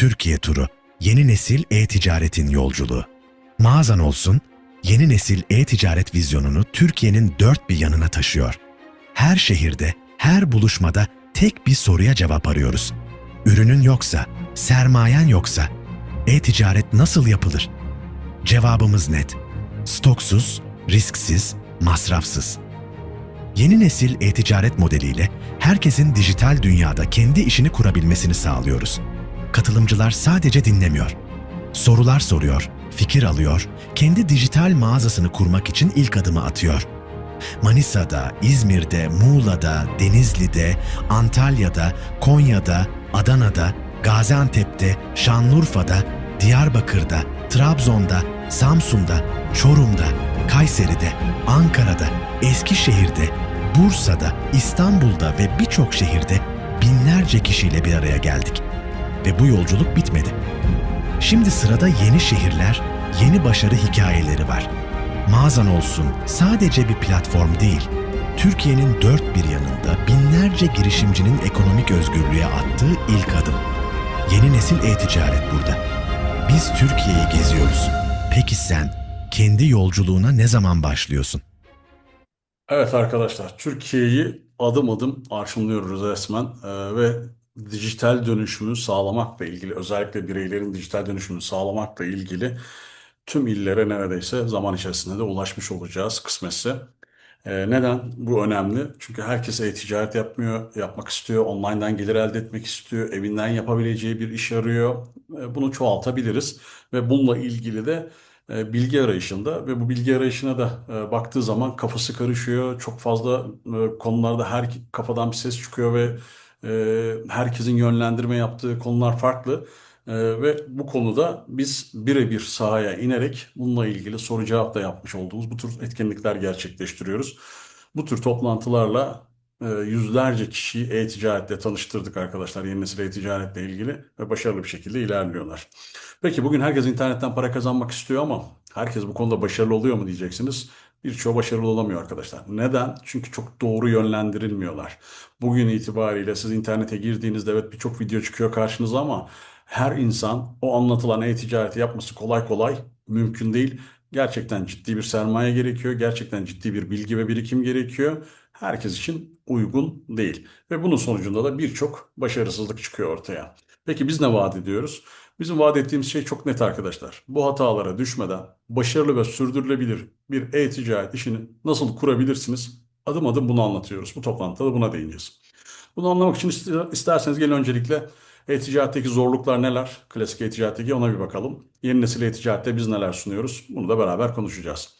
Türkiye turu, yeni nesil e-ticaretin yolculuğu. Mağazan olsun, yeni nesil e-ticaret vizyonunu Türkiye'nin dört bir yanına taşıyor. Her şehirde, her buluşmada tek bir soruya cevap arıyoruz. Ürünün yoksa, sermayen yoksa, e-ticaret nasıl yapılır? Cevabımız net. Stoksuz, risksiz, masrafsız. Yeni nesil e-ticaret modeliyle herkesin dijital dünyada kendi işini kurabilmesini sağlıyoruz. Katılımcılar sadece dinlemiyor. Sorular soruyor, fikir alıyor, kendi dijital mağazasını kurmak için ilk adımı atıyor. Manisa'da, İzmir'de, Muğla'da, Denizli'de, Antalya'da, Konya'da, Adana'da, Gaziantep'te, Şanlıurfa'da, Diyarbakır'da, Trabzon'da, Samsun'da, Çorum'da, Kayseri'de, Ankara'da, Eskişehir'de, Bursa'da, İstanbul'da ve birçok şehirde binlerce kişiyle bir araya geldik. Ve bu yolculuk bitmedi. Şimdi sırada yeni şehirler, yeni başarı hikayeleri var. Mağazan olsun sadece bir platform değil, Türkiye'nin dört bir yanında binlerce girişimcinin ekonomik özgürlüğe attığı ilk adım. Yeni nesil e-ticaret burada. Biz Türkiye'yi geziyoruz. Peki sen kendi yolculuğuna ne zaman başlıyorsun? Evet arkadaşlar, Türkiye'yi adım adım arşınlıyoruz resmen Ee, ve dijital dönüşümü sağlamakla ilgili, özellikle bireylerin dijital dönüşümünü sağlamakla ilgili tüm illere neredeyse zaman içerisinde de ulaşmış olacağız kısmetse. Ee, neden? Bu önemli. Çünkü herkes e-ticaret yapmıyor, yapmak istiyor, online'dan gelir elde etmek istiyor, evinden yapabileceği bir iş arıyor. Ee, bunu çoğaltabiliriz ve bununla ilgili de e, bilgi arayışında ve bu bilgi arayışına da e, baktığı zaman kafası karışıyor. Çok fazla e, konularda her kafadan bir ses çıkıyor ve e, herkesin yönlendirme yaptığı konular farklı. E, ve bu konuda biz birebir sahaya inerek bununla ilgili soru cevap da yapmış olduğumuz bu tür etkinlikler gerçekleştiriyoruz. Bu tür toplantılarla e, yüzlerce kişiyi e-ticaretle tanıştırdık arkadaşlar. Yeni nesil e-ticaretle ilgili ve başarılı bir şekilde ilerliyorlar. Peki bugün herkes internetten para kazanmak istiyor ama herkes bu konuda başarılı oluyor mu diyeceksiniz. Birçoğu başarılı olamıyor arkadaşlar. Neden? Çünkü çok doğru yönlendirilmiyorlar. Bugün itibariyle siz internete girdiğinizde evet birçok video çıkıyor karşınıza ama her insan o anlatılan e-ticareti yapması kolay kolay mümkün değil. Gerçekten ciddi bir sermaye gerekiyor. Gerçekten ciddi bir bilgi ve birikim gerekiyor. Herkes için uygun değil. Ve bunun sonucunda da birçok başarısızlık çıkıyor ortaya. Peki biz ne vaat ediyoruz? Bizim vaat ettiğimiz şey çok net arkadaşlar. Bu hatalara düşmeden başarılı ve sürdürülebilir bir e-ticaret işini nasıl kurabilirsiniz? Adım adım bunu anlatıyoruz. Bu toplantıda buna değineceğiz. Bunu anlamak için ister- isterseniz gelin öncelikle e-ticaretteki zorluklar neler? Klasik e-ticaretteki ona bir bakalım. Yeni nesil e-ticarette biz neler sunuyoruz? Bunu da beraber konuşacağız.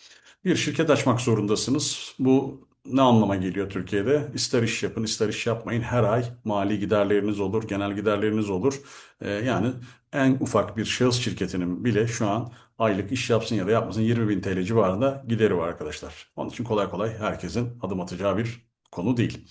Bir şirket açmak zorundasınız. Bu ne anlama geliyor Türkiye'de? İster iş yapın, ister iş yapmayın. Her ay mali giderleriniz olur, genel giderleriniz olur. Ee, yani en ufak bir şahıs şirketinin bile şu an aylık iş yapsın ya da yapmasın 20 bin TL civarında gideri var arkadaşlar. Onun için kolay kolay herkesin adım atacağı bir konu değil.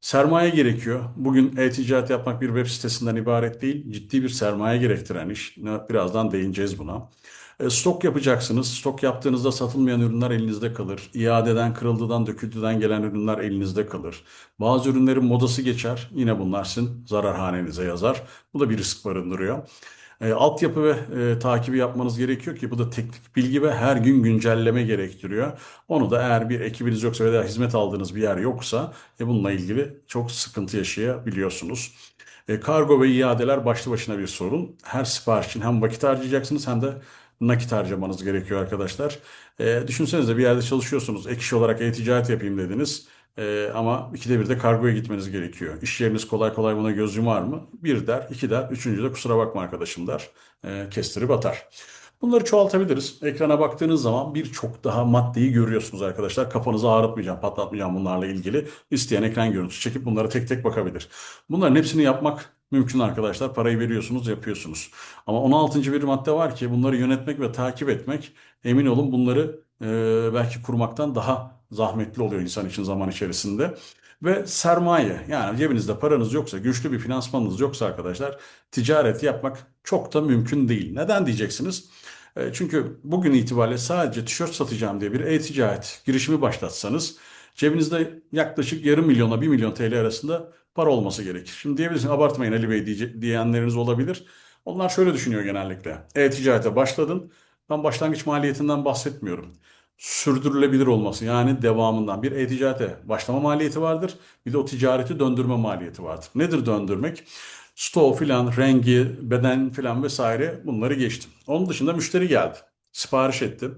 Sermaye gerekiyor. Bugün e-ticaret yapmak bir web sitesinden ibaret değil, ciddi bir sermaye gerektiren iş. Birazdan değineceğiz buna. E, Stok yapacaksınız. Stok yaptığınızda satılmayan ürünler elinizde kalır. İadeden, kırıldıdan, döküldüden gelen ürünler elinizde kalır. Bazı ürünlerin modası geçer. Yine bunlar sizin zararhanenize yazar. Bu da bir risk barındırıyor. E, altyapı ve e, takibi yapmanız gerekiyor ki bu da teknik bilgi ve her gün güncelleme gerektiriyor. Onu da eğer bir ekibiniz yoksa veya hizmet aldığınız bir yer yoksa e, bununla ilgili çok sıkıntı yaşayabiliyorsunuz. E, kargo ve iadeler başlı başına bir sorun. Her sipariş için hem vakit harcayacaksınız hem de nakit harcamanız gerekiyor arkadaşlar. E, düşünsenize bir yerde çalışıyorsunuz. Ek iş olarak e-ticaret yapayım dediniz. E, ama ikide bir de kargoya gitmeniz gerekiyor. İş yeriniz kolay kolay buna göz yumar mı? Bir der, iki der, üçüncü de kusura bakma arkadaşım der. E, kestirip atar. Bunları çoğaltabiliriz. Ekrana baktığınız zaman birçok daha maddeyi görüyorsunuz arkadaşlar. Kafanızı ağrıtmayacağım, patlatmayacağım bunlarla ilgili. İsteyen ekran görüntüsü çekip bunlara tek tek bakabilir. Bunların hepsini yapmak mümkün arkadaşlar. Parayı veriyorsunuz, yapıyorsunuz. Ama 16. bir madde var ki bunları yönetmek ve takip etmek emin olun bunları e, belki kurmaktan daha zahmetli oluyor insan için zaman içerisinde. Ve sermaye yani cebinizde paranız yoksa, güçlü bir finansmanınız yoksa arkadaşlar ticaret yapmak çok da mümkün değil. Neden diyeceksiniz? E, Çünkü bugün itibariyle sadece tişört satacağım diye bir e-ticaret girişimi başlatsanız cebinizde yaklaşık yarım milyona 1 milyon TL arasında para olması gerekir. Şimdi diyebilirsiniz abartmayın Ali Bey diye, diyenleriniz olabilir. Onlar şöyle düşünüyor genellikle. E-ticarete başladın. Ben başlangıç maliyetinden bahsetmiyorum. Sürdürülebilir olması yani devamından bir e-ticarete başlama maliyeti vardır. Bir de o ticareti döndürme maliyeti vardır. Nedir döndürmek? Stoğu filan, rengi, beden filan vesaire bunları geçtim. Onun dışında müşteri geldi. Sipariş etti.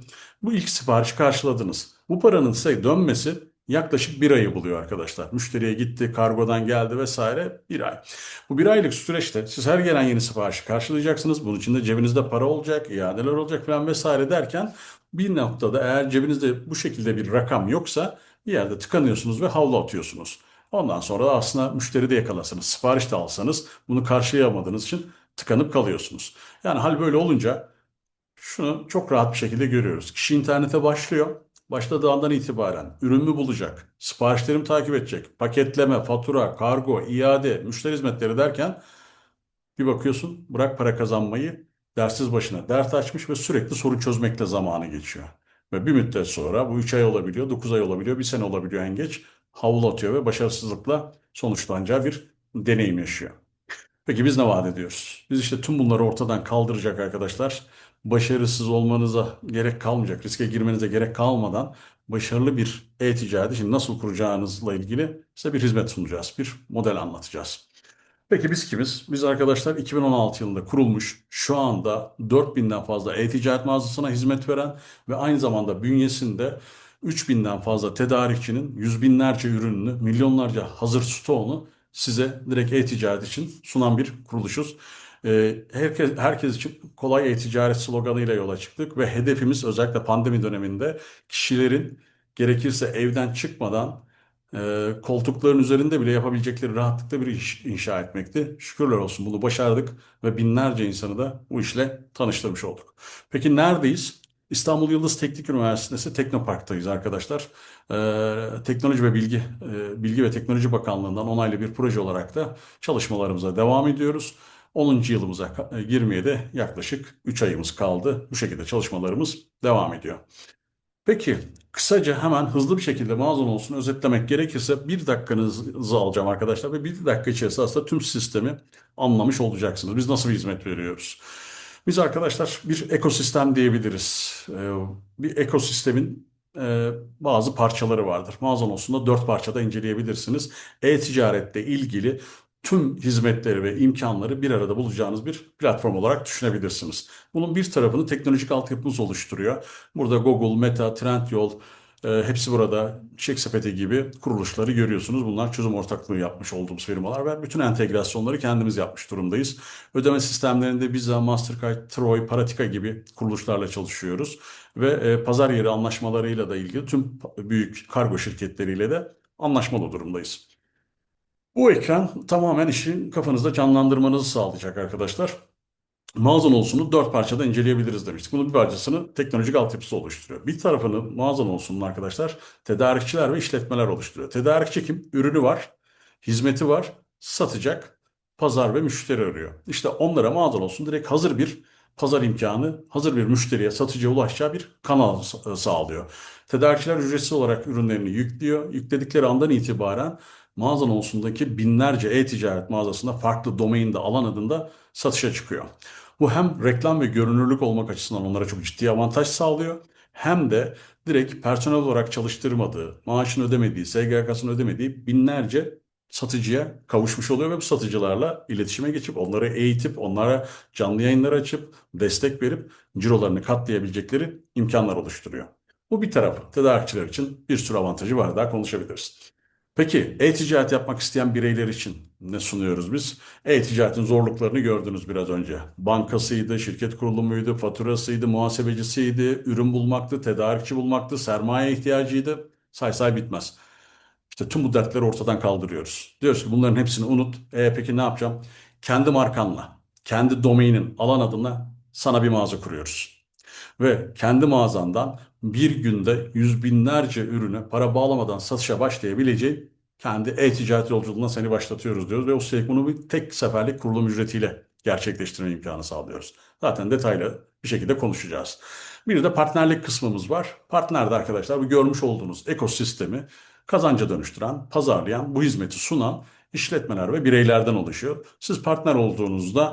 Bu ilk siparişi karşıladınız. Bu paranın size dönmesi yaklaşık bir ayı buluyor arkadaşlar. Müşteriye gitti, kargodan geldi vesaire bir ay. Bu bir aylık süreçte siz her gelen yeni siparişi karşılayacaksınız. Bunun için de cebinizde para olacak, iadeler olacak falan vesaire derken bir noktada eğer cebinizde bu şekilde bir rakam yoksa bir yerde tıkanıyorsunuz ve havlu atıyorsunuz. Ondan sonra da aslında müşteri de yakalasanız, sipariş de alsanız bunu karşılayamadığınız için tıkanıp kalıyorsunuz. Yani hal böyle olunca şunu çok rahat bir şekilde görüyoruz. Kişi internete başlıyor. Başladığı andan itibaren ürünümü bulacak, siparişlerimi takip edecek, paketleme, fatura, kargo, iade, müşteri hizmetleri derken bir bakıyorsun bırak para kazanmayı dersiz başına dert açmış ve sürekli sorun çözmekle zamanı geçiyor. Ve bir müddet sonra bu 3 ay olabiliyor, 9 ay olabiliyor, 1 sene olabiliyor en geç havlu atıyor ve başarısızlıkla sonuçlanacağı bir deneyim yaşıyor. Peki biz ne vaat ediyoruz? Biz işte tüm bunları ortadan kaldıracak arkadaşlar. Başarısız olmanıza gerek kalmayacak, riske girmenize gerek kalmadan başarılı bir e-ticareti şimdi nasıl kuracağınızla ilgili size bir hizmet sunacağız, bir model anlatacağız. Peki biz kimiz? Biz arkadaşlar 2016 yılında kurulmuş, şu anda 4000'den fazla e-ticaret mağazasına hizmet veren ve aynı zamanda bünyesinde 3000'den fazla tedarikçinin yüz binlerce ürününü, milyonlarca hazır stoğunu size direkt e-ticaret için sunan bir kuruluşuz. Ee, herkes, herkes için kolay e-ticaret sloganıyla yola çıktık ve hedefimiz özellikle pandemi döneminde kişilerin gerekirse evden çıkmadan e, koltukların üzerinde bile yapabilecekleri rahatlıkla bir iş inşa etmekti. Şükürler olsun bunu başardık ve binlerce insanı da bu işle tanıştırmış olduk. Peki neredeyiz? İstanbul Yıldız Teknik Üniversitesi Teknopark'tayız arkadaşlar. Ee, Teknoloji ve Bilgi e, Bilgi ve Teknoloji Bakanlığı'ndan onaylı bir proje olarak da çalışmalarımıza devam ediyoruz. 10. yılımıza e, girmeye de yaklaşık 3 ayımız kaldı. Bu şekilde çalışmalarımız devam ediyor. Peki kısaca hemen hızlı bir şekilde mağazan olsun özetlemek gerekirse bir dakikanızı alacağım arkadaşlar ve bir dakika içerisinde aslında tüm sistemi anlamış olacaksınız. Biz nasıl bir hizmet veriyoruz? Biz arkadaşlar bir ekosistem diyebiliriz. Ee, bir ekosistemin e, bazı parçaları vardır. Mağazan olsun da dört parçada inceleyebilirsiniz. E-ticaretle ilgili tüm hizmetleri ve imkanları bir arada bulacağınız bir platform olarak düşünebilirsiniz. Bunun bir tarafını teknolojik altyapımız oluşturuyor. Burada Google, Meta, Trendyol, hepsi burada Çek Sepeti gibi kuruluşları görüyorsunuz. Bunlar çözüm ortaklığı yapmış olduğumuz firmalar ve bütün entegrasyonları kendimiz yapmış durumdayız. Ödeme sistemlerinde Visa, Mastercard, Troy, Paratika gibi kuruluşlarla çalışıyoruz. Ve e, pazar yeri anlaşmalarıyla da ilgili tüm büyük kargo şirketleriyle de anlaşmalı durumdayız. Bu ekran tamamen işin kafanızda canlandırmanızı sağlayacak arkadaşlar. Mağazan olsunu dört parçada inceleyebiliriz demiştik. Bunun bir parçasını teknolojik altyapısı oluşturuyor. Bir tarafını mağazan olsunun arkadaşlar tedarikçiler ve işletmeler oluşturuyor. Tedarikçi kim? Ürünü var, hizmeti var, satacak, pazar ve müşteri arıyor. İşte onlara mağazan olsun direkt hazır bir pazar imkanı, hazır bir müşteriye, satıcıya ulaşacağı bir kanal sa- sağlıyor. Tedarikçiler ücretsiz olarak ürünlerini yüklüyor. Yükledikleri andan itibaren mağazan olsundaki binlerce e-ticaret mağazasında farklı domainde alan adında satışa çıkıyor. Bu hem reklam ve görünürlük olmak açısından onlara çok ciddi avantaj sağlıyor. Hem de direkt personel olarak çalıştırmadığı, maaşını ödemediği, SGK'sını ödemediği binlerce satıcıya kavuşmuş oluyor ve bu satıcılarla iletişime geçip onları eğitip onlara canlı yayınlar açıp destek verip cirolarını katlayabilecekleri imkanlar oluşturuyor. Bu bir tarafı. Tedarikçiler için bir sürü avantajı var. Daha konuşabiliriz. Peki e-ticaret yapmak isteyen bireyler için ne sunuyoruz biz? E-ticaretin zorluklarını gördünüz biraz önce. Bankasıydı, şirket kurulumuydu, faturasıydı, muhasebecisiydi, ürün bulmaktı, tedarikçi bulmaktı, sermaye ihtiyacıydı. Say say bitmez. İşte tüm bu dertleri ortadan kaldırıyoruz. Diyoruz ki bunların hepsini unut. E peki ne yapacağım? Kendi markanla, kendi domainin, alan adına sana bir mağaza kuruyoruz. Ve kendi mağazandan bir günde yüz binlerce ürüne para bağlamadan satışa başlayabileceği kendi e-ticaret yolculuğuna seni başlatıyoruz diyoruz. Ve üstelik bunu bir tek seferlik kurulum ücretiyle gerçekleştirme imkanı sağlıyoruz. Zaten detaylı bir şekilde konuşacağız. Bir de partnerlik kısmımız var. Partnerde arkadaşlar bu görmüş olduğunuz ekosistemi kazanca dönüştüren, pazarlayan, bu hizmeti sunan işletmeler ve bireylerden oluşuyor. Siz partner olduğunuzda